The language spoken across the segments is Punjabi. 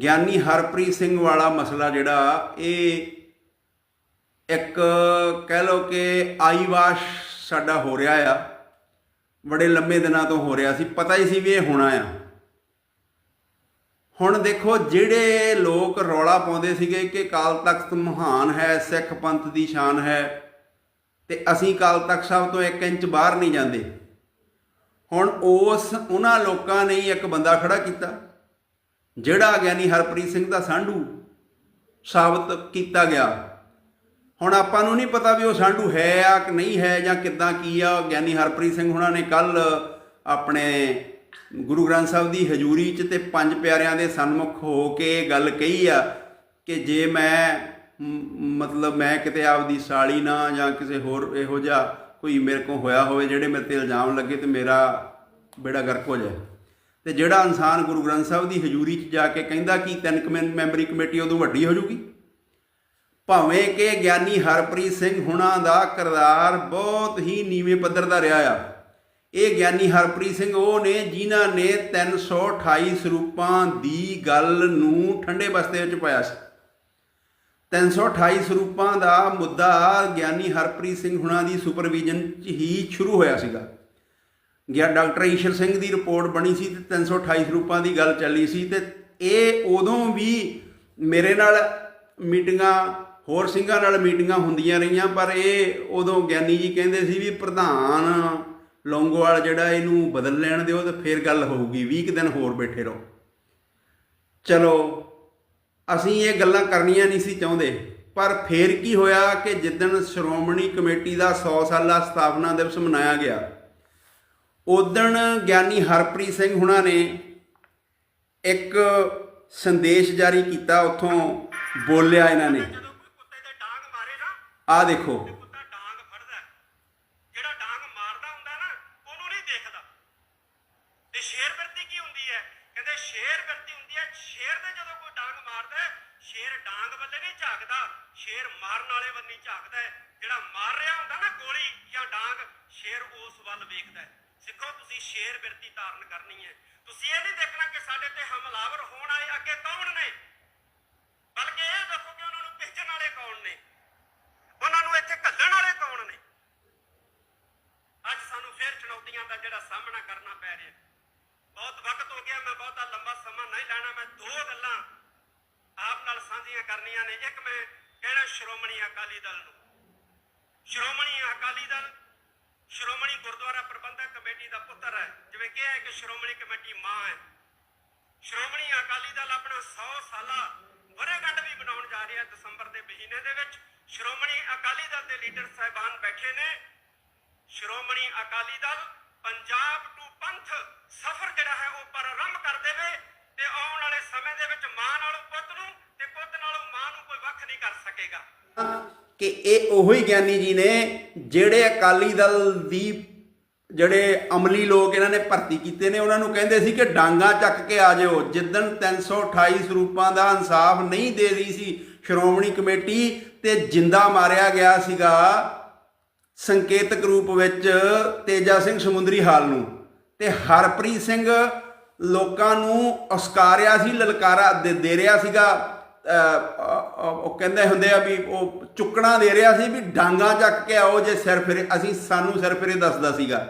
ਗਿਆਨੀ ਹਰਪ੍ਰੀਤ ਸਿੰਘ ਵਾਲਾ ਮਸਲਾ ਜਿਹੜਾ, ਇਹ ਇੱਕ ਕਹਿ ਲਓ ਕਿ ਆਈਵਾਸ਼ ਸਾਡਾ ਹੋ ਰਿਹਾ ਆ। ਬੜੇ ਲੰਮੇ ਦਿਨਾਂ ਤੋਂ ਹੋ ਰਿਹਾ ਸੀ, ਪਤਾ ਹੀ ਸੀ ਵੀ ਇਹ ਹੋਣਾ ਆ। ਹੁਣ ਦੇਖੋ, ਜਿਹੜੇ ਲੋਕ ਰੌਲਾ ਪਾਉਂਦੇ ਸੀਗੇ ਕਿ ਕਾਲ ਤਖਤ ਮਹਾਨ ਹੈ, ਸਿੱਖ ਪੰਥ ਦੀ ਸ਼ਾਨ ਹੈ, ਤੇ ਅਸੀਂ ਕਾਲ ਤਖਤ ਸਾਹਿਬ ਤੋਂ 1 ਇੰਚ ਬਾਹਰ ਨਹੀਂ ਜਾਂਦੇ। ਹੁਣ ਉਸ, ਉਹਨਾਂ ਲੋਕਾਂ ਨੇ ਹੀ ਇੱਕ ਬੰਦਾ ਖੜਾ ਕੀਤਾ। ਜਿਹੜਾ ਗਿਆਨੀ ਹਰਪ੍ਰੀਤ ਸਿੰਘ ਦਾ ਸਾਂਢੂ, ਸਾਬਤ ਕੀਤਾ ਗਿਆ। ਹੁਣ ਆਪਾਂ ਨੂੰ ਨਹੀਂ ਪਤਾ ਵੀ ਉਹ ਸਾਂਢੂ ਹੈ ਆ ਕਿ ਨਹੀਂ ਹੈ ਜਾਂ ਕਿੱਦਾਂ ਕੀ ਆ। ਗਿਆਨੀ ਹਰਪ੍ਰੀਤ ਸਿੰਘ ਹੁਣਾਂ ਨੇ ਕੱਲ ਆਪਣੇ ਗੁਰੂ ਗ੍ਰੰਥ ਸਾਹਿਬ ਦੀ ਹਜ਼ੂਰੀ 'ਚ ਤੇ ਪੰਜ ਪਿਆਰਿਆਂ ਦੇ ਸਨਮੁਖ ਹੋ ਕੇ ਇਹ ਗੱਲ ਕਹੀ ਆ ਕਿ ਜੇ ਮੈਂ, ਮਤਲਬ ਮੈਂ ਕਿਤੇ ਆਪਦੀ ਸਾਲੀ ਨਾ ਜਾਂ ਕਿਸੇ ਹੋਰ ਇਹੋ ਜਿਹਾ ਕੋਈ ਮੇਰੇ ਕੋਲ ਹੋਇਆ ਹੋਵੇ ਜਿਹੜੇ ਮੇਰੇ ਤੇ ਇਲਜ਼ਾਮ ਲੱਗੇ ਤੇ ਮੇਰਾ ਬੇੜਾ ਗਰਕ ਹੋ ਜਾਏ। ਤੇ ਜਿਹੜਾ ਇਨਸਾਨ ਗੁਰੂ ਗ੍ਰੰਥ ਸਾਹਿਬ ਦੀ ਹਜ਼ੂਰੀ 'ਚ ਜਾ ਕੇ ਕਹਿੰਦਾ ਕਿ ਤਿੰਨ ਕਮੈ- ਮੈਂਬਰੀ ਕਮੇਟੀ ਉਦੋਂ ਵੱਡੀ ਹੋ ਜੂਗੀ। ਭਾਵੇਂ ਕਿ ਗਿਆਨੀ ਹਰਪ੍ਰੀਤ ਸਿੰਘ ਹੁਣਾਂ ਦਾ ਕਿਰਦਾਰ ਬਹੁਤ ਹੀ ਨੀਵੇਂ ਪੱਧਰ ਦਾ ਰਿਹਾ ਆ। ਇਹ ਗਿਆਨੀ ਹਰਪ੍ਰੀਤ ਸਿੰਘ ਉਹ ਨੇ ਜਿਨ੍ਹਾਂ ਨੇ 328 ਸਰੂਪਾਂ ਦੀ ਗੱਲ ਨੂੰ ਠੰਡੇ ਬਸਤੇ ਵਿੱਚ ਪਾਇਆ ਸੀ। 328 ਸਰੂਪਾਂ ਦਾ ਮੁੱਦਾ ਗਿਆਨੀ ਹਰਪ੍ਰੀਤ ਸਿੰਘ ਹੁਣਾਂ ਦੀ ਸੁਪਰਵਿਜ਼ਨ 'ਚ ਹੀ ਸ਼ੁਰੂ ਹੋਇਆ ਸੀਗਾ। ਗਿਆ, ਡਾਕਟਰ ਈਸ਼ਰ ਸਿੰਘ ਦੀ ਰਿਪੋਰਟ ਬਣੀ ਸੀ ਤੇ 328 ਸਰੂਪਾਂ ਦੀ ਗੱਲ ਚੱਲੀ ਸੀ ਤੇ ਇਹ ਉਦੋਂ ਵੀ ਮੇਰੇ ਨਾਲ ਮੀਟਿੰਗਾਂ, ਹੋਰ ਸਿੰਘਾਂ ਨਾਲ ਮੀਟਿੰਗਾਂ ਹੁੰਦੀਆਂ ਰਹੀਆਂ, ਪਰ ਇਹ ਉਦੋਂ ਗਿਆਨੀ ਜੀ ਕਹਿੰਦੇ ਸੀ ਵੀ ਪ੍ਰਧਾਨ ਲੌਂਗੋਵਾਲ ਜਿਹੜਾ ਇਹਨੂੰ ਬਦਲ ਲੈਣ ਦਿਓ ਤੇ ਫਿਰ ਗੱਲ ਹੋਊਗੀ 20 ਕੁ ਦਿਨ ਹੋਰ ਬੈਠੇ ਰਹੋ। ਚਲੋ, ਅਸੀਂ ਇਹ ਗੱਲਾਂ ਕਰਨੀਆਂ ਨਹੀਂ ਸੀ ਚਾਹੁੰਦੇ, ਪਰ ਫੇਰ ਕੀ ਹੋਇਆ ਕਿ ਜਿੱਦਣ ਸ਼੍ਰੋਮਣੀ ਕਮੇਟੀ ਦਾ 100 ਸਾਲਾ ਸਥਾਪਨਾ ਦਿਵਸ ਮਨਾਇਆ ਗਿਆ ਉਦਣ ਗਿਆਨੀ ਹਰਪ੍ਰੀਤ ਸਿੰਘ ਹੁਣਾਂ ਨੇ ਇੱਕ ਸੰਦੇਸ਼ ਜਾਰੀ ਕੀਤਾ, ਉੱਥੋਂ ਬੋਲਿਆ ਇਹਨਾਂ ਨੇ ਜਦੋਂ ਕੋਈ ਕੁੱਤੇ ਦੇ ਡਾਂਗ ਮਾਰੇ ਨਾ ਆਹ ਦੇਖੋ ਜਿਹੜਾ ਡਾਂਗ ਮਾਰਦਾ ਹੁੰਦਾ ਨਾ ਉਹਨੂੰ ਨਹੀਂ ਦੇਖਦਾ ਤੇ ਸ਼ੇਰ ਵਰਤੀ ਕੀ ਹੁੰਦੀ ਹੈ ਕਹਿੰਦੇ ਸ਼ੇਰ ਵਰਤੀ ਹੁੰਦੀ ਹੈ ਸ਼ੇਰ ਦੇ ਜਦੋਂ ਕੋਈ ਡਾਂਗ ਮਾਰਦਾ ਸ਼ੇਰ ਡਾਂਗ ਵੱਲੇ ਨਹੀਂ ਝਾਕਦਾ ਸ਼ੇਰ ਮਾਰਨ ਵਾਲੇ ਵੱਲ ਨਹੀਂ ਝਾਕਦਾ ਜਿਹੜਾ ਮਾਰ ਰਿਹਾ ਹੁੰਦਾ ਨਾ ਗੋਲੀ ਜਾਂ ਡਾਂਗ, ਸ਼ੇਰ ਉਸ ਵੱਲ ਵੇਖਦਾ ਹੈ। ਸਿੱਖੋ, ਤੁਸੀਂ ਸ਼ੇਰ ਬਿਰਤੀ ਧਾਰਨ ਕਰਨੀ ਹੈ। ਤੁਸੀਂ ਇਹ ਨਹੀਂ ਦੇਖਣਾ ਕਿ ਸਾਡੇ ਤੇ ਹਮਲਾਵਰ ਹੋਣ ਵਾਲੇ ਅੱਗੇ ਕੌਣ ਨੇ? ਬਲਕਿ ਇਹ ਦੇਖੋ ਕਿ ਉਹਨਾਂ ਨੂੰ ਭੇਜਣ ਵਾਲੇ ਕੌਣ ਨੇ? ਉਹਨਾਂ ਨੂੰ ਇੱਥੇ ਘੱਲਣ ਵਾਲੇ ਕੌਣ ਨੇ? ਅੱਜ ਸਾਨੂੰ ਫਿਰ ਚੁਣੌਤੀਆਂ ਦਾ ਜਿਹੜਾ ਸਾਹਮਣਾ ਕਰਨਾ ਪੈ ਰਿਹਾ ਬਹੁਤ ਵਕਤ ਹੋ ਗਿਆ, ਮੈਂ ਬਹੁਤਾ ਲੰਬਾ ਸਮਾਂ ਨਹੀਂ ਲੈਣਾ, ਮੈਂ ਦੋ ਗੱਲਾਂ ਆਪ ਨਾਲ ਸਾਂਝੀਆਂ ਕਰਨੀਆਂ ਨੇ। ਇੱਕ ਮੈਂ ਕਹਿਣਾ ਸ਼੍ਰੋਮਣੀ ਅਕਾਲੀ ਦਲ ਨੂੰ। ਸ਼੍ਰੋਮਣੀ ਅਕਾਲੀ ਦਲ ਸ਼੍ਰੋਮਣੀ ਗੁਰਦੁਆਰਾ ਪ੍ਰਬੰਧਕ ਕਮੇਟੀ ਦਾ ਪੁੱਤਰ ਹੈ। ਜਿਵੇਂ ਕਿਹਾ ਹੈ ਕਿ ਸ਼੍ਰੋਮਣੀ ਕਮੇਟੀ ਮਾਂ ਹੈ। ਸ਼੍ਰੋਮਣੀ ਅਕਾਲੀ ਦਲ ਆਪਣਾ 100 ਸਾਲਾ ਵਰੇਗੰਢ ਵੀ ਮਨਾਉਣ ਜਾ ਰਿਹਾ ਦਸੰਬਰ ਦੇ ਮਹੀਨੇ ਦੇ ਵਿੱਚ। ਸ਼੍ਰੋਮਣੀ ਅਕਾਲੀ ਦਲ ਦੇ ਲੀਡਰ ਸਾਹਿਬਾਨ ਬੈਠੇ ਨੇ। ਸ਼੍ਰੋਮਣੀ ਅਕਾਲੀ ਦਲ ਪੰਜਾਬ ਟੂ ਪੰਥ ਸਫ਼ਰ ਇਹ ਉਹੀ ਗਿਆਨੀ ਜੀ ਨੇ ਜਿਹੜੇ ਅਕਾਲੀ ਦਲ ਦੀ ਜਿਹੜੇ ਅਮਲੀ ਲੋਕ ਇਹਨਾਂ ਨੇ ਭਰਤੀ ਕੀਤੇ ਨੇ, ਉਹਨਾਂ ਨੂੰ ਕਹਿੰਦੇ ਸੀ ਕਿ ਡਾਂਗਾ ਚੱਕ ਕੇ ਆ ਜਿਓ ਜਿੱਦਣ 328 ਸਰੂਪਾਂ ਦਾ ਇਨਸਾਫ ਨਹੀਂ ਦੇ ਰਹੀ ਸੀ ਸ਼੍ਰੋਮਣੀ ਕਮੇਟੀ ਤੇ ਜਿੰਦਾ ਮਾਰਿਆ ਗਿਆ ਸੀਗਾ ਸੰਕੇਤਕ ਰੂਪ ਵਿੱਚ ਤੇਜਾ ਸਿੰਘ ਸਮੁੰਦਰੀ ਹਾਲ ਨੂੰ ਤੇ ਹਰਪ੍ਰੀਤ ਸਿੰਘ ਲੋਕਾਂ ਨੂੰ ਉਸਕਾਰਿਆ ਸੀ, ਲਲਕਾਰਾ ਦੇ ਦੇ ਰਿਹਾ ਸੀਗਾ। ਉਹ ਕਹਿੰਦੇ ਹੁੰਦੇ ਆ ਵੀ ਉਹ ਚੁੱਕਣਾ ਦੇ ਰਿਹਾ ਸੀ ਵੀ ਡਾਂਗਾ ਚੱਕ ਕੇ ਆਓ ਜੇ ਸਿਰ ਫਿਰੇ, ਅਸੀਂ ਸਾਨੂੰ ਸਿਰ ਫਿਰੇ ਦੱਸਦਾ ਸੀਗਾ।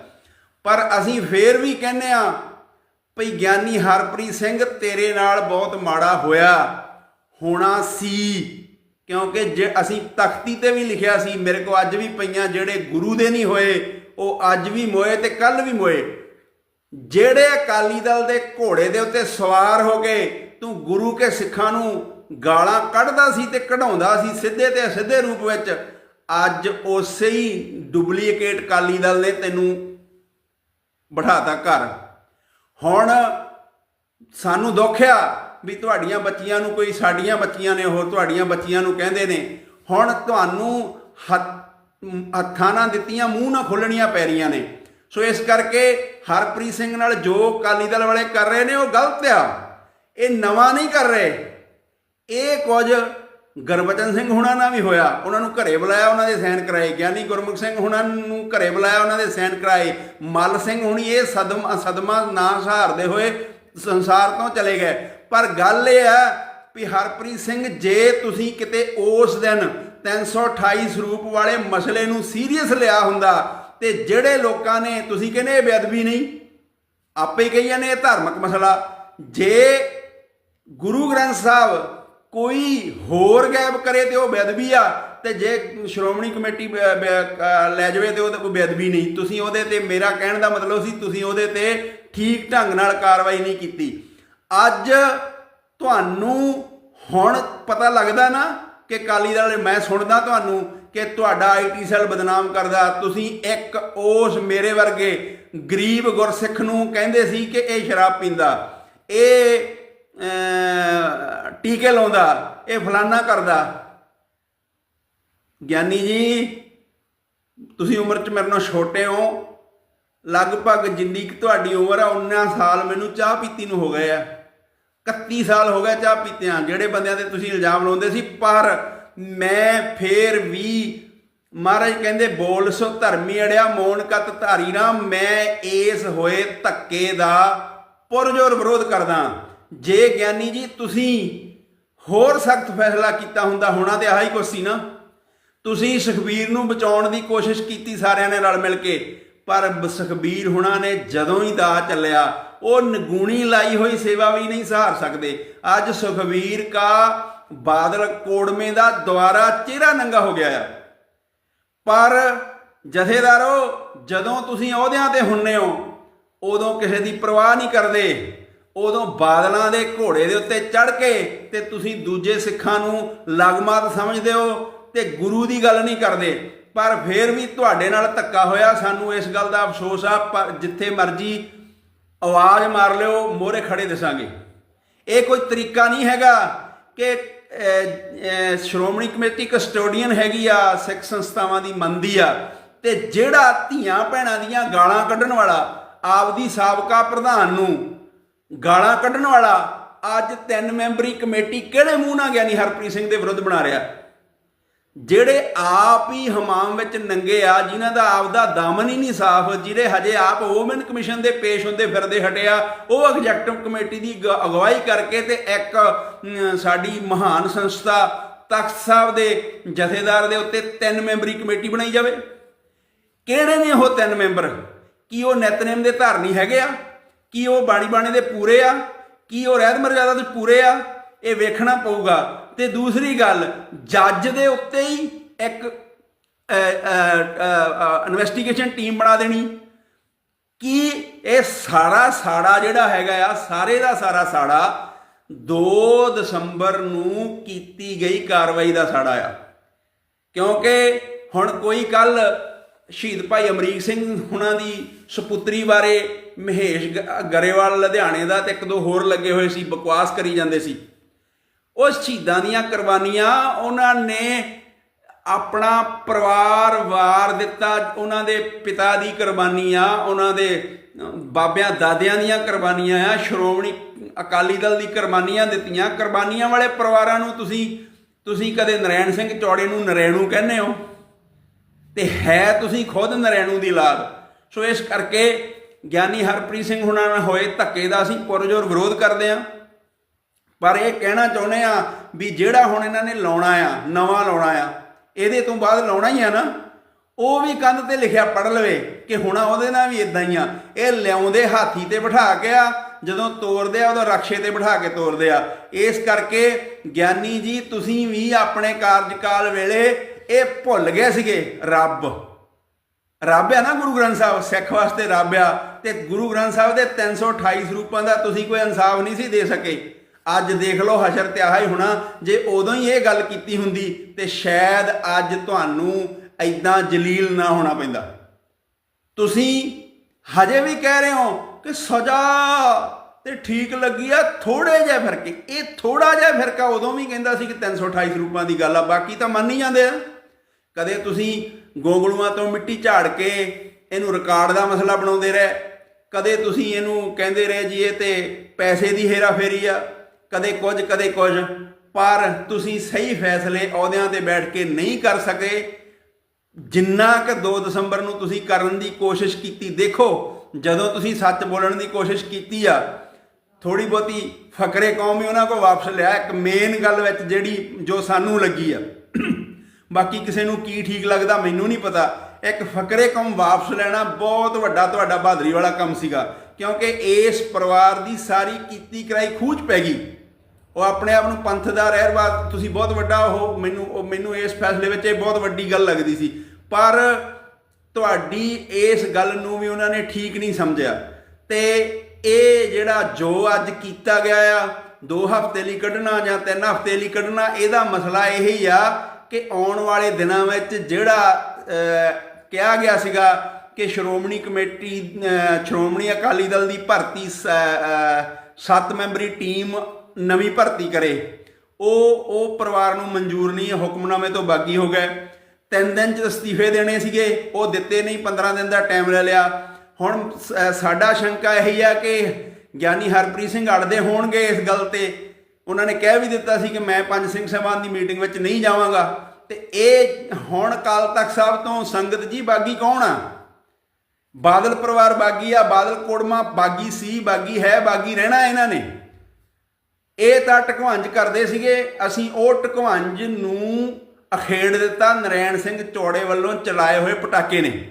ਪਰ ਅਸੀਂ ਫੇਰ ਵੀ ਕਹਿੰਦੇ ਆ, ਭਈ ਗਿਆਨੀ ਹਰਪ੍ਰੀਤ ਸਿੰਘ, ਤੇਰੇ ਨਾਲ ਬਹੁਤ ਮਾੜਾ ਹੋਇਆ, ਹੋਣਾ ਸੀ। ਕਿਉਂਕਿ ਜੇ ਅਸੀਂ ਤਖਤੀ ਤੇ ਵੀ ਲਿਖਿਆ ਸੀ, ਮੇਰੇ ਕੋ ਅੱਜ ਵੀ ਪਈਆਂ ਜਿਹੜੇ ਗੁਰੂ ਦੇ ਨਹੀਂ ਹੋਏ, ਉਹ ਅੱਜ ਵੀ ਮੋਏ ਤੇ ਕੱਲ ਵੀ ਮੋਏ। ਜਿਹੜੇ ਅਕਾਲੀ ਦਲ ਦੇ ਘੋੜੇ ਦੇ ਉੱਤੇ ਸਵਾਰ ਹੋ ਗਏ ਤੂੰ ਗੁਰੂ ਕੇ ਸਿੱਖਾਂ ਨੂੰ ਗਾਲਾਂ ਕੱਢਦਾ ਸੀ ਤੇ ਕਢਾਉਂਦਾ ਸੀ ਸਿੱਧੇ ਤੇ ਸਿੱਧੇ ਰੂਪ ਵਿੱਚ, ਅੱਜ ਉਸੇ ਹੀ ਡੁਪਲੀਕੇਟ ਅਕਾਲੀ ਦਲ ਨੇ ਤੈਨੂੰ ਬਿਠਾਤਾ ਘਰ। ਹੁਣ ਸਾਨੂੰ ਦੁੱਖ ਆ ਵੀ ਤੁਹਾਡੀਆਂ ਬੱਚੀਆਂ ਨੂੰ ਕੋਈ, ਸਾਡੀਆਂ ਬੱਚੀਆਂ ਨੇ ਹੋਰ ਤੁਹਾਡੀਆਂ ਬੱਚੀਆਂ ਨੂੰ ਕਹਿੰਦੇ ਨੇ। ਹੁਣ ਤੁਹਾਨੂੰ ਹੱਥਾਂ ਨਾਲ ਦਿੱਤੀਆਂ, ਮੂੰਹ ਨਾਲ ਖੋਲਣੀਆਂ ਪੈ ਰਹੀਆਂ ਨੇ। ਸੋ ਇਸ ਕਰਕੇ ਹਰਪ੍ਰੀਤ ਸਿੰਘ ਨਾਲ ਜੋ ਅਕਾਲੀ ਦਲ ਵਾਲੇ ਕਰ ਰਹੇ ਨੇ, ਉਹ ਗਲਤ ਆ। ਇਹ ਨਵਾਂ ਨਹੀਂ ਕਰ ਰਹੇ। ਇਹ ਕੁਝ ਗੁਰਬਚਨ ਸਿੰਘ ਹੁਣਾਂ ਨਾਲ ਵੀ ਹੋਇਆ। ਉਹਨਾਂ ਨੂੰ ਘਰੇ ਬੁਲਾਇਆ, ਉਹਨਾਂ ਦੇ ਸਾਈਨ ਕਰਾਏ। ਗਿਆਨੀ ਗੁਰਮੁਖ ਸਿੰਘ ਹੁਣਾਂ ਨੂੰ ਘਰੇ ਬੁਲਾਇਆ, ਉਹਨਾਂ ਦੇ ਸਾਈਨ ਕਰਾਏ। ਮੱਲ ਸਿੰਘ ਹੁਣੀ ਇਹ ਸਦਮਾ ਸਦਮਾ ਨਾ ਸਹਾਰਦੇ ਹੋਏ ਸੰਸਾਰ ਤੋਂ ਚਲੇ ਗਏ। ਪਰ ਗੱਲ ਇਹ ਆ ਵੀ ਹਰਪ੍ਰੀਤ ਸਿੰਘ, ਜੇ ਤੁਸੀਂ ਕਿਤੇ ਉਸ ਦਿਨ 328 ਸਰੂਪ ਵਾਲੇ ਮਸਲੇ ਨੂੰ ਸੀਰੀਅਸ ਲਿਆ ਹੁੰਦਾ, ਤੇ ਜਿਹੜੇ ਲੋਕਾਂ ਨੇ, ਤੁਸੀਂ ਕਹਿੰਦੇ ਇਹ ਬੇਅਦਬੀ ਨਹੀਂ? ਆਪੇ ਕਹੀ ਜਾਂਦੇ ਇਹ ਧਾਰਮਿਕ ਮਸਲਾ। ਜੇ ਗੁਰੂ ਗ੍ਰੰਥ ਸਾਹਿਬ ਕੋਈ ਹੋਰ ਗਾਇਬ ਕਰੇ ਤੇ ਉਹ ਬੇਅਦਬੀ ਆ, ਤੇ ਜੇ ਸ਼੍ਰੋਮਣੀ ਕਮੇਟੀ ਬ- ਬ- ਲੈ ਜਾਵੇ ਤੇ ਉਹ ਤਾਂ ਕੋਈ ਬੇਅਦਬੀ ਨਹੀਂ। ਤੁਸੀਂ ਉਹਦੇ ਤੇ ਮੇਰਾ ਕਹਿਣ ਦਾ ਮਤਲਬ ਸੀ, ਤੁਸੀਂ ਉਹਦੇ ਤੇ ਠੀਕ ਢੰਗ ਨਾਲ ਕਾਰਵਾਈ ਨਹੀਂ ਕੀਤੀ। ਅੱਜ ਤੁਹਾਨੂੰ ਹੁਣ ਪਤਾ ਲੱਗਦਾ ਨਾ ਕਿ ਕਾਲੀ ਦਲ ਮੈਂ ਸੁਣਦਾ ਤੁਹਾਨੂੰ ਕਿ ਤੁਹਾਡਾ ਆਈਟੀ ਸੈੱਲ ਬਦਨਾਮ ਕਰਦਾ। ਤੁਸੀਂ ਇੱਕ ਉਸ ਮੇਰੇ ਵਰਗੇ ਗਰੀਬ ਗੁਰਸਿੱਖ ਨੂੰ ਕਹਿੰਦੇ ਸੀ ਕਿ ਇਹ ਸ਼ਰਾਬ ਪੀਂਦਾ। ਇਹ ਟੀਕੇ ਲਾਉਂਦਾ, ਇਹ ਫਲਾਨਾ ਕਰਦਾ। ਗਿਆਨੀ ਜੀ, ਤੁਸੀਂ ਉਮਰ 'ਚ ਮੇਰੇ ਨਾਲੋਂ ਛੋਟੇ ਹੋ। ਲਗਭਗ ਜਿੰਨੀ ਕਿ ਤੁਹਾਡੀ ਉਮਰ ਆ ਉਨਾ ਸਾਲ ਮੈਨੂੰ ਚਾਹ ਪੀਤੀ ਨੂੰ ਹੋ ਗਏ ਆ। 31 ਸਾਲ ਹੋ ਗਏ ਚਾਹ ਪੀਤਿਆਂ ਜਿਹੜੇ ਬੰਦਿਆਂ ਤੇ ਤੁਸੀਂ ਇਲਜ਼ਾਮ ਲਾਉਂਦੇ ਸੀ, ਪਰ ਮੈਂ ਫੇਰ ਵੀ ਮਹਾਰਾਜ ਕਹਿੰਦੇ, ਬੋਲ ਸੋ ਧਰਮੀ ਅੜਿਆ, ਮੋਨ ਕਤ ਧਾਰੀ ਰਾਮ ਮੈਂ ਇਸ ਹੋਏ ਧੱਕੇ ਦਾ ਪੁਰਜੋਰ ਵਿਰੋਧ ਕਰਦਾ। ਜੇ ਗਿਆਨੀ ਜੀ, ਤੁਸੀਂ ਹੋਰ ਸਖਤ ਫੈਸਲਾ ਕੀਤਾ ਹੁੰਦਾ, ਹੋਣਾ ਤੇ ਆਹੀ ਕੁਛ ਸੀ ਨਾ। ਤੁਸੀਂ ਸੁਖਬੀਰ ਨੂੰ ਬਚਾਉਣ ਦੀ ਕੋਸ਼ਿਸ਼ ਕੀਤੀ ਸਾਰਿਆਂ ਨੇ ਰਲ ਮਿਲ ਕੇ, ਪਰ ਸੁਖਬੀਰ ਹੁਣਾਂ ਨੇ ਜਦੋਂ ਹੀ ਦਾ ਚੱਲਿਆ, ਉਹ ਨਗੂਣੀ ਲਾਈ ਹੋਈ ਸੇਵਾ ਵੀ ਨਹੀਂ ਸਹਾਰ ਸਕਦੇ। ਅੱਜ ਸੁਖਬੀਰ ਕਾ ਬਾਦਲ ਕੋੜਮੇ ਦਾ ਦੁਆਰਾ ਚਿਹਰਾ ਨੰਗਾ ਹੋ ਗਿਆ ਆ। ਪਰ ਜਥੇਦਾਰੋ, ਜਦੋਂ ਤੁਸੀਂ ਅਹੁਦਿਆਂ ਤੇ ਹੁੰਨੇ ਹੋ, ਉਦੋਂ ਕਿਸੇ ਦੀ ਪਰਵਾਹ ਨਹੀਂ ਕਰਦੇ। ਉਦੋਂ ਬਾਦਲਾਂ ਦੇ ਘੋੜੇ ਦੇ ਉੱਤੇ ਚੜ ਕੇ ਤੇ ਤੁਸੀਂ ਦੂਜੇ ਸਿੱਖਾਂ ਨੂੰ ਲਗਮਾਤ ਸਮਝਦੇ ਹੋ ਤੇ ਗੁਰੂ ਦੀ ਗੱਲ ਨਹੀਂ ਕਰਦੇ। ਪਰ ਫੇਰ ਵੀ ਤੁਹਾਡੇ ਨਾਲ ਧੱਕਾ ਹੋਇਆ, ਸਾਨੂੰ ਇਸ ਗੱਲ ਦਾ ਅਫਸੋਸ ਆ, ਪਰ ਜਿੱਥੇ ਮਰਜ਼ੀ ਆਵਾਜ਼ ਮਾਰ ਲਿਓ, ਮੋਹਰੇ ਖੜੇ ਦਿਸਾਂਗੇ। ਇਹ ਕੋਈ ਤਰੀਕਾ ਨਹੀਂ ਹੈਗਾ ਕਿ ਸ਼੍ਰੋਮਣੀ ਕਮੇਟੀ ਕਸਟੋਡੀਅਨ ਹੈਗੀ ਆ, ਸਿੱਖ ਸੰਸਥਾਵਾਂ ਦੀ ਮੰਨਦੀ ਆ, ਤੇ ਜਿਹੜਾ ਧੀਆਂ ਭੈਣਾਂ ਦੀਆਂ ਗਾਲਾਂ ਕੱਢਣ ਵਾਲਾ ਆਪਦੀ ਸਾਬਕਾ ਪ੍ਰਧਾਨ ਨੂੰ ਗਾਲਾਂ ਕੱਢਣ ਵਾਲਾ ਅੱਜ ਤਿੰਨ ਮੈਂਬਰੀ ਕਮੇਟੀ ਕਿਹੜੇ ਮੂੰਹ ਨਾਲ ਗਿਆਨੀ ਹਰਪ੍ਰੀਤ ਸਿੰਘ ਦੇ ਵਿਰੁੱਧ ਬਣਾ ਰਿਹਾ? ਜਿਹੜੇ ਆਪ ਹੀ ਹਮਾਮ ਵਿੱਚ ਨੰਗੇ ਆ, ਜਿਨ੍ਹਾਂ ਦਾ ਆਪਦਾ ਦਾਮਨ ਹੀ ਨਹੀਂ ਸਾਫ਼ ਜਿਹੜੇ ਹਜੇ ਆਪ ਵੂਮਨ ਕਮਿਸ਼ਨ ਦੇ ਪੇਸ਼ ਹੁੰਦੇ ਫਿਰਦੇ ਹਟਿਆ ਉਹ ਐਗਜ਼ੈਕਟਿਵ ਕਮੇਟੀ ਦੀ ਗ- ਅਗਵਾਈ ਕਰਕੇ ਤੇ ਇੱਕ ਸਾਡੀ ਮਹਾਨ ਸੰਸਥਾ ਤਖਤ ਸਾਹਿਬ ਦੇ ਜਥੇਦਾਰ ਦੇ ਉੱਤੇ ਤਿੰਨ ਮੈਂਬਰੀ ਕਮੇਟੀ ਬਣਾਈ ਜਾਵੇ। ਕਿਹੜੇ ਨੇ ਉਹ ਤਿੰਨ ਮੈਂਬਰ? ਕੀ ਉਹ ਨਿਤਨੇਮ ਦੇ ਧਾਰਨੀ ਹੈਗੇ ਆ? ਕੀ ਉਹ ਬਾਣੀ ਬਾਣੇ ਦੇ ਪੂਰੇ ਆ? ਕੀ ਉਹ ਰਹਿਤ ਮਰਜ਼ਾਦਾ ਦੇ ਪੂਰੇ ਆ? ਇਹ ਵੇਖਣਾ ਪਊਗਾ। ਤੇ ਦੂਸਰੀ ਗੱਲ, ਜੱਜ ਦੇ ਉੱਤੇ ਹੀ ਇੱਕ ਇਨਵੈਸਟੀਗੇਸ਼ਨ ਟੀਮ ਬਣਾ ਦੇਣੀ। ਕਿ ਇਹ ਸਾਰਾ ਸਾੜਾ ਜਿਹੜਾ ਹੈਗਾ ਆ, ਸਾਰੇ ਦਾ ਸਾਰਾ ਸਾੜਾ 2 ਦਸੰਬਰ ਨੂੰ ਕੀਤੀ ਗਈ ਕਾਰਵਾਈ ਦਾ ਸਾੜਾ ਆ? ਕਿਉਂਕਿ ਹੁਣ ਕੋਈ ਕੱਲ ਸ਼ਹੀਦ ਭਾਈ ਅਮਰੀਕ ਸਿੰਘ ਹੁਣਾਂ ਦੀ ਸੁਪੁੱਤਰੀ ਬਾਰੇ ਮਹੇਸ਼ ਗਰੇਵਾਲ ਲੁਧਿਆਣੇ ਦਾ ਤੇ ਇੱਕ ਦੋ ਹੋਰ ਲੱਗੇ ਹੋਏ ਸੀ, ਬਕਵਾਸ ਕਰੀ ਜਾਂਦੇ ਸੀ। ਉਹ ਸ਼ਹੀਦਾਂ ਦੀਆਂ ਕੁਰਬਾਨੀਆਂ ਉਹਨਾਂ ਨੇ ਆਪਣਾ ਪਰਿਵਾਰ ਵਾਰ ਦਿੱਤਾ, ਉਹਨਾਂ ਦੇ ਪਿਤਾ ਦੀ ਕੁਰਬਾਨੀਆਂ, ਉਹਨਾਂ ਦੇ ਬਾਬਿਆਂ, ਦਾਦਿਆਂ ਦੀਆਂ ਕੁਰਬਾਨੀਆਂ ਆ, ਸ਼੍ਰੋਮਣੀ ਅਕਾਲੀ ਦਲ ਦੀ ਕੁਰਬਾਨੀਆਂ ਦਿੱਤੀਆਂ। ਕੁਰਬਾਨੀਆਂ ਵਾਲੇ ਪਰਿਵਾਰਾਂ ਨੂੰ ਤੁਸੀਂ ਤੁਸੀਂ ਕਦੇ ਨਰੈਣ ਸਿੰਘ ਚੌੜੇ ਨੂੰ ਨਰੈਣੂ ਕਹਿੰਦੇ ਹੋ? ਤੇ ਹੈ ਤੁਸੀਂ ਖੁਦ ਨਰੈਣੂ ਦੀ ਔਲਾਦ ਸੋ ਇਸ ਕਰਕੇ ਗਿਆਨੀ ਹਰਪ੍ਰੀਤ ਸਿੰਘ ਹੁਣਾਂ ਨਾਲ ਹੋਏ ਧੱਕੇ ਦਾ ਅਸੀਂ ਪੁਰਜੋਰ ਵਿਰੋਧ ਕਰਦੇ ਹਾਂ। ਪਰ ਇਹ ਕਹਿਣਾ ਚਾਹੁੰਦੇ ਆ ਵੀ ਜਿਹੜਾ ਹੁਣ ਇਹਨਾਂ ਨੇ ਲਾਉਣਾ ਆ, ਨਵਾਂ ਲਾਉਣਾ ਆ, ਇਹਦੇ ਤੋਂ ਬਾਅਦ ਲਾਉਣਾ ਹੀ ਆ ਨਾ, ਉਹ ਵੀ ਕੰਧ ਤੇ ਲਿਖਿਆ ਪੜ ਲਵੇ ਕਿ ਹੁਣ ਉਹਦੇ ਨਾਲ ਵੀ ਇਦਾਂ ਹੀ ਆ। ਇਹ ਲਿਆਉਂਦੇ ਹਾਥੀ ਤੇ ਬਿਠਾ ਕੇ ਆ, ਜਦੋਂ ਤੋਰਦੇ ਆ ਉਦੋਂ ਰਕਸ਼ੇ ਤੇ ਬਿਠਾ ਕੇ ਤੋਰਦੇ ਆ। ਇਸ ਕਰਕੇ ਗਿਆਨੀ ਜੀ, ਤੁਸੀਂ ਵੀ ਆਪਣੇ ਕਾਰਜਕਾਲ ਵੇਲੇ ਇਹ ਭੁੱਲ ਗਏ ਸੀਗੇ, ਰੱਬ। ਰੱਬ ਆ ਨਾ ਗੁਰੂ ਗ੍ਰੰਥ ਸਾਹਿਬ, ਸਿੱਖ ਵਾਸਤੇ ਰੱਬ ਆ। ਤੇ ਗੁਰੂ ਗ੍ਰੰਥ ਸਾਹਿਬ ਦੇ 328 ਸਰੂਪਾਂ ਦਾ ਤੁਸੀਂ ਕੋਈ ਇਨਸਾਫ ਨਹੀਂ ਸੀ ਦੇ ਸਕੇ। ਅੱਜ ਦੇਖ ਲਓ ਹਸ਼ਰ ਤੇ ਆਹਾ ਹੀ ਹੋਣਾ। ਜੇ ਉਦੋਂ ਹੀ ਇਹ ਗੱਲ ਕੀਤੀ ਹੁੰਦੀ, ਤੇ ਸ਼ਾਇਦ ਅੱਜ ਤੁਹਾਨੂੰ ਐਦਾਂ ਜਲੀਲ ਨਾ ਹੋਣਾ ਪੈਂਦਾ। ਤੁਸੀਂ ਹਜੇ ਵੀ ਕਹਿ ਰਹੇ ਹੋ ਕਿ ਸਜ਼ਾ ਤੇ ਠੀਕ ਲੱਗੀ ਆ ਥੋੜੇ ਜਿਹਾ ਫ਼ਰਕ ਇਹ ਥੋੜਾ ਜਿਹਾ ਫਰਕਾ ਉਦੋਂ ਵੀ ਕਹਿੰਦਾ ਸੀ ਕਿ 328 ਰੂਪਾਂ ਦੀ ਗੱਲ ਆ, ਬਾਕੀ ਤਾਂ ਮੰਨ ਹੀ ਜਾਂਦੇ ਆ। ਕਦੇ ਤੁਸੀਂ ਗੋਗਲੂਆਂ ਤੋਂ ਮਿੱਟੀ ਝਾੜ ਕੇ ਇਹਨੂੰ ਰਿਕਾਰਡ ਦਾ ਮਸਲਾ ਬਣਾਉਂਦੇ ਰਹੇ? ਕਦੇ ਤੁਸੀਂ ਇਹਨੂੰ ਕਹਿੰਦੇ ਰਹੇ ਜੀ ਇਹ ਤੇ ਪੈਸੇ ਦੀ ਹੇਰਾ ਫੇਰੀ ਆ? ਕਦੇ ਕੁਝ ਕਦੇ ਕੁਝ। ਪਰ ਤੁਸੀਂ ਸਹੀ ਫੈਸਲੇ ਅਹੁਦਿਆਂ ਤੇ ਬੈਠ ਕੇ ਨਹੀਂ ਕਰ ਸਕੇ। ਜਿੰਨਾ ਕਿ 2 ਦਸੰਬਰ ਨੂੰ ਤੁਸੀਂ ਕਰਨ ਦੀ ਕੋਸ਼ਿਸ਼ ਕੀਤੀ, ਦੇਖੋ, ਜਦੋਂ ਤੁਸੀਂ ਸੱਚ ਬੋਲਣ ਦੀ ਕੋਸ਼ਿਸ਼ ਕੀਤੀ ਆ ਥੋੜੀ ਬਹੁਤੀ ਫਕਰੇ ਕੌਮ ਹੀ ਉਹਨਾਂ ਕੋ ਵਾਪਸ ਲਿਆ। ਇੱਕ ਮੇਨ ਗੱਲ ਵਿੱਚ ਜਿਹੜੀ ਜੋ ਸਾਨੂੰ ਲੱਗੀ ਆ। ਬਾਕੀ ਕਿਸੇ ਨੂੰ ਕੀ ਠੀਕ ਲੱਗਦਾ ਮੈਨੂੰ ਨਹੀਂ ਪਤਾ। ਇੱਕ ਫਕਰੇ ਕੌਮ ਵਾਪਸ ਲੈਣਾ ਬਹੁਤ ਵੱਡਾ ਤੁਹਾਡਾ ਬਹਾਦਰੀ ਵਾਲਾ ਕੰਮ ਸੀਗਾ, ਕਿਉਂਕਿ ਇਸ ਪਰਿਵਾਰ ਦੀ ਸਾਰੀ ਕੀਤੀ ਕਰਾਈ ਖੂਚ ਪੈ ਗਈ। ਉਹ ਆਪਣੇ ਆਪ ਨੂੰ ਪੰਥ ਦਾ ਰਹਿਰਵਾ ਤੁਸੀਂ ਬਹੁਤ ਵੱਡਾ ਉਹ, ਮੈਨੂੰ ਉਹ ਮੈਨੂੰ ਇਸ ਫੈਸਲੇ ਵਿੱਚ ਇਹ ਬਹੁਤ ਵੱਡੀ ਗੱਲ ਲੱਗਦੀ ਸੀ। ਪਰ ਤੁਹਾਡੀ ਇਸ ਗੱਲ ਨੂੰ ਵੀ ਉਹਨਾਂ ਨੇ ਠੀਕ ਨਹੀਂ ਸਮਝਿਆ। ਤੇ ਇਹ ਜਿਹੜਾ ਜੋ ਅੱਜ ਕੀਤਾ ਗਿਆ ਆ, ਦੋ ਹਫ਼ਤੇ ਲਈ ਕੱਢਣਾ ਜਾਂ ਤਿੰਨ ਹਫ਼ਤੇ ਲਈ ਕੱਢਣਾ, ਇਹਦਾ ਮਸਲਾ ਇਹ ਹੀ ਆ ਕਿ ਆਉਣ ਵਾਲੇ ਦਿਨਾਂ ਵਿੱਚ ਜਿਹੜਾ ਕਿਹਾ ਗਿਆ ਸੀਗਾ ਕਿ ਸ਼੍ਰੋਮਣੀ ਕਮੇਟੀ ਸ਼੍ਰੋਮਣੀ ਅਕਾਲੀ ਦਲ ਦੀ ਭਰਤੀ ਸ- ਸੱਤ ਮੈਂਬਰੀ ਟੀਮ ਨਵੀਂ ਭਰਤੀ ਕਰੇ, ਉਹ ਉਹ ਪਰਿਵਾਰ ਨੂੰ ਮਨਜ਼ੂਰ ਨਹੀਂ ਹੈ ਹੁਕਮਨਾਮੇ ਤੋਂ ਬਾਗੀ ਹੋ ਗਏ। ਤਿੰਨ ਦਿਨ ਚ ਅਸਤੀਫੇ ਦੇਣੇ ਸੀਗੇ, ਉਹ ਦਿੱਤੇ ਨਹੀਂ 15 ਦਿਨ ਦਾ ਟਾਈਮ ਲੈ ਲਿਆ। ਹੁਣ ਸ- ਸਾਡਾ ਸ਼ੰਕਾ ਇਹੀ ਆ ਕਿ ਗਿਆਨੀ ਹਰਪ੍ਰੀਤ ਸਿੰਘ ਅੜਦੇ ਹੋਣਗੇ ਇਸ ਗੱਲ ਤੇ। ਉਹਨਾਂ ਨੇ ਕਹਿ ਵੀ ਦਿੱਤਾ ਸੀ ਕਿ ਮੈਂ ਪੰਜ ਸਿੰਘ ਸਾਹਿਬਾਨ ਦੀ ਮੀਟਿੰਗ ਵਿੱਚ ਨਹੀਂ ਜਾਵਾਂਗਾ। ਤੇ ਇਹ ਹੁਣ ਕਾਲ ਤਖਤ ਸਾਹਿਬ ਤੋਂ ਸੰਗਤ ਜੀ, ਬਾਗੀ ਕੌਣ ਆ? ਬਾਦਲ ਪਰਿਵਾਰ ਬਾਗੀ ਆ, ਬਾਦਲ ਕੋੜਮਾ ਬਾਗੀ ਸੀ, ਬਾਗੀ ਹੈ, ਬਾਗੀ ਰਹਿਣਾ ਇਹਨਾਂ ਨੇ। ਇਹ ਤਾਂ ਟਕਵੰਜ ਕਰਦੇ ਸੀਗੇ। ਅਸੀਂ ਉਹ ਟਕਵੰਜ ਨੂੰ ਅਖੇੜ ਦਿੱਤਾ। ਨਰੈਣ ਸਿੰਘ ਚੌੜੇ ਵੱਲੋਂ ਚਲਾਏ ਹੋਏ ਪਟਾਕੇ ਨੇ।